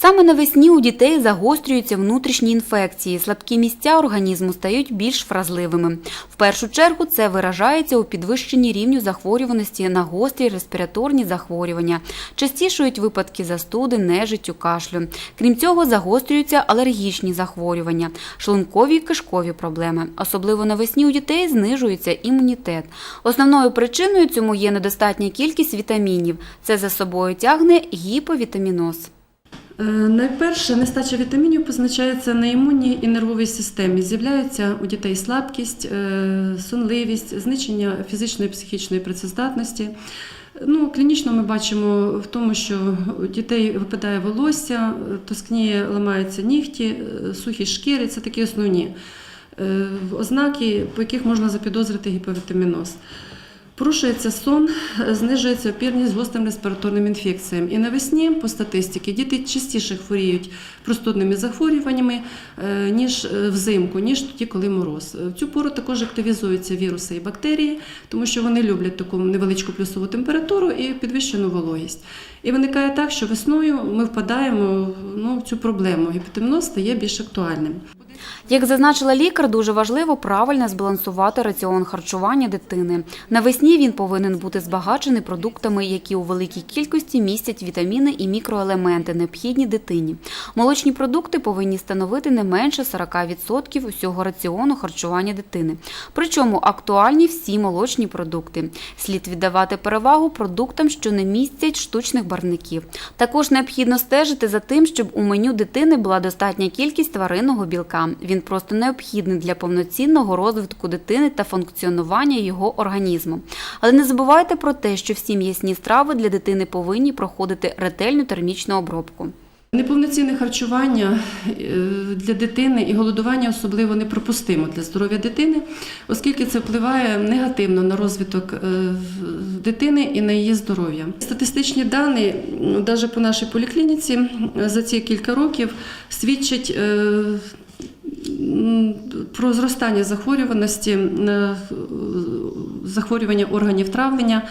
Саме навесні у дітей загострюються внутрішні інфекції, слабкі місця організму стають більш вразливими. В першу чергу це виражається у підвищенні рівню захворюваності на гострі респіраторні захворювання, частішують випадки застуди, нежиттю, кашлю. Крім цього, загострюються алергічні захворювання, шлункові і кишкові проблеми. Особливо навесні у дітей знижується імунітет. Основною причиною цьому є недостатня кількість вітамінів. Це за собою тягне гіповітаміноз. Е, Найперше, нестача вітамінів позначається на імунній і нервовій системі. З'являється у дітей слабкість, е, сонливість, знищення фізичної і психічної працездатності. Ну, клінічно ми бачимо в тому, що у дітей випадає волосся, тоскніє, ламаються нігті, е, сухі шкіри це такі основні ознаки, по яких можна запідозрити гіповітаміноз. Порушується сон, знижується опірність гострим респіраторним інфекціям. І навесні, по статистиці, діти частіше хворіють простудними захворюваннями, е, ніж е, взимку, ніж тоді, коли мороз. Е, В цю пору також активізуються віруси і бактерії, тому що вони люблять таку невеличку плюсову температуру і підвищену вологість. І виникає так, що весною ми впадаємо ну, в цю проблему. Гіпотемноз стає більш актуальним. Як зазначила лікар, дуже важливо правильно збалансувати раціон харчування дитини. Навесні він повинен бути збагачений продуктами, які у великій кількості містять вітаміни і мікроелементи, необхідні дитині. Молочні продукти повинні становити не менше 40% усього раціону харчування дитини. Причому актуальні всі молочні продукти. Слід віддавати перевагу продуктам, що не містять штучних барвників. Також необхідно стежити за тим, щоб у меню дитини була достатня кількість тваринного білка. Він просто необхідний для повноцінного розвитку дитини та функціонування його організму. Але не забувайте про те, що всі м'ясні страви для дитини повинні проходити ретельну термічну обробку. Неповноцінне харчування е, для дитини і голодування особливо неприпустимо для здоров'я дитини, оскільки це впливає негативно на розвиток е, дитини і на її здоров'я. Статистичні дані, навіть по нашій поліклініці, за ці кілька років свідчать. Е, Про зростання захворюваності, е, захворювання органів травлення,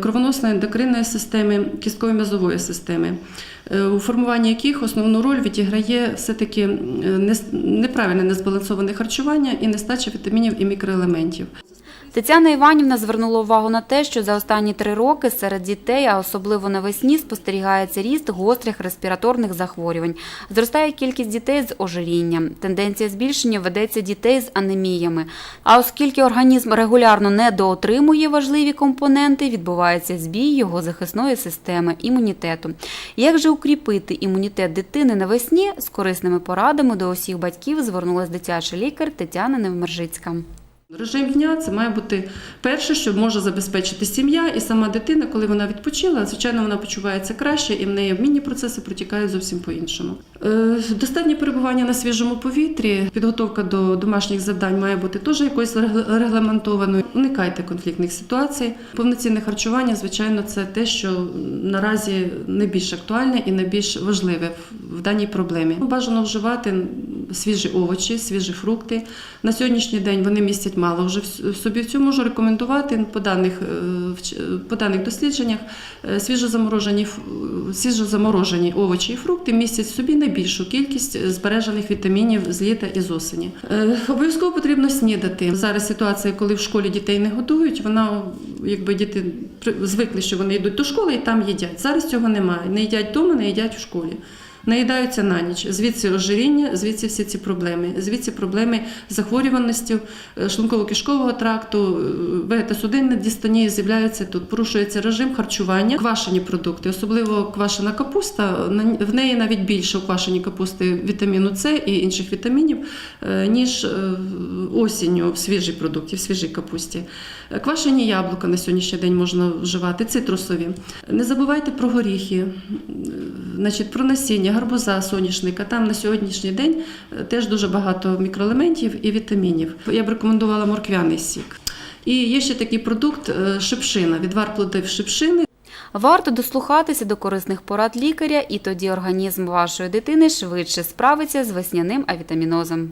кровоносної кровоносно-ендокринної системи, кістково-м'язової системи, е, у формуванні яких основну роль відіграє все-таки е, неправильне незбалансоване харчування і нестача вітамінів і мікроелементів. Тетяна Іванівна звернула увагу на те, що за останні три роки серед дітей, а особливо навесні, спостерігається ріст гострих респіраторних захворювань. Зростає кількість дітей з ожирінням. Тенденція збільшення ведеться дітей з анеміями. А оскільки організм регулярно недоотримує важливі компоненти, відбувається збій його захисної системи імунітету. Як же укріпити імунітет дитини навесні? З корисними порадами до усіх батьків звернулась дитячий лікар Тетяна Невмержицька. Режим дня це має бути перше, що може забезпечити сім'я і сама дитина, коли вона відпочила, звичайно, вона почувається краще і в неї обмінні процеси протікають зовсім по-іншому. Е, Достатнє перебування на свіжому повітрі, підготовка до домашніх завдань має бути теж якоюсь регламентованою. Уникайте конфліктних ситуацій. Повноцінне харчування, звичайно, це те, що наразі найбільш актуальне і найбільш важливе в- в даній проблемі. Бажано вживати свіжі овочі, свіжі фрукти. На сьогоднішній день вони містять мало вже собі. В цьому можу рекомендувати по даних, е, по даних дослідженнях. е, Свіжозаморожені, свіжозаморожені овочі і фрукти містять собі найбільшу кількість збережених вітамінів з літа і з осені. Е, Обов'язково потрібно снідати. Зараз ситуація, коли в школі дітей не годують, вона якби діти звикли, що вони йдуть до школи і там їдять. Зараз цього немає. Не їдять вдома, не їдять в школі. Наїдаються на ніч. Звідси ожиріння, звідси всі ці проблеми. Звідси проблеми захворюваності е, шлунково-кишкового тракту, е, вегетосудинна дистонія з'являється тут. Порушується режим харчування, квашені продукти, особливо квашена капуста. В неї навіть більше у квашені капусти вітаміну С і інших вітамінів, е, ніж осінню в свіжій продукті, в свіжій капусті. Квашені яблука на сьогоднішній день можна вживати, цитрусові. Не забувайте про горіхи, значить, про насіння, гарбуза, соняшника. Там на сьогоднішній день е, теж дуже багато мікроелементів і вітамінів. Я б рекомендувала морквяний сік. І є ще такий продукт е, шипшина, відвар плодів шипшини. Варто дослухатися до корисних порад лікаря, і тоді організм вашої дитини швидше справиться з весняним авітамінозом.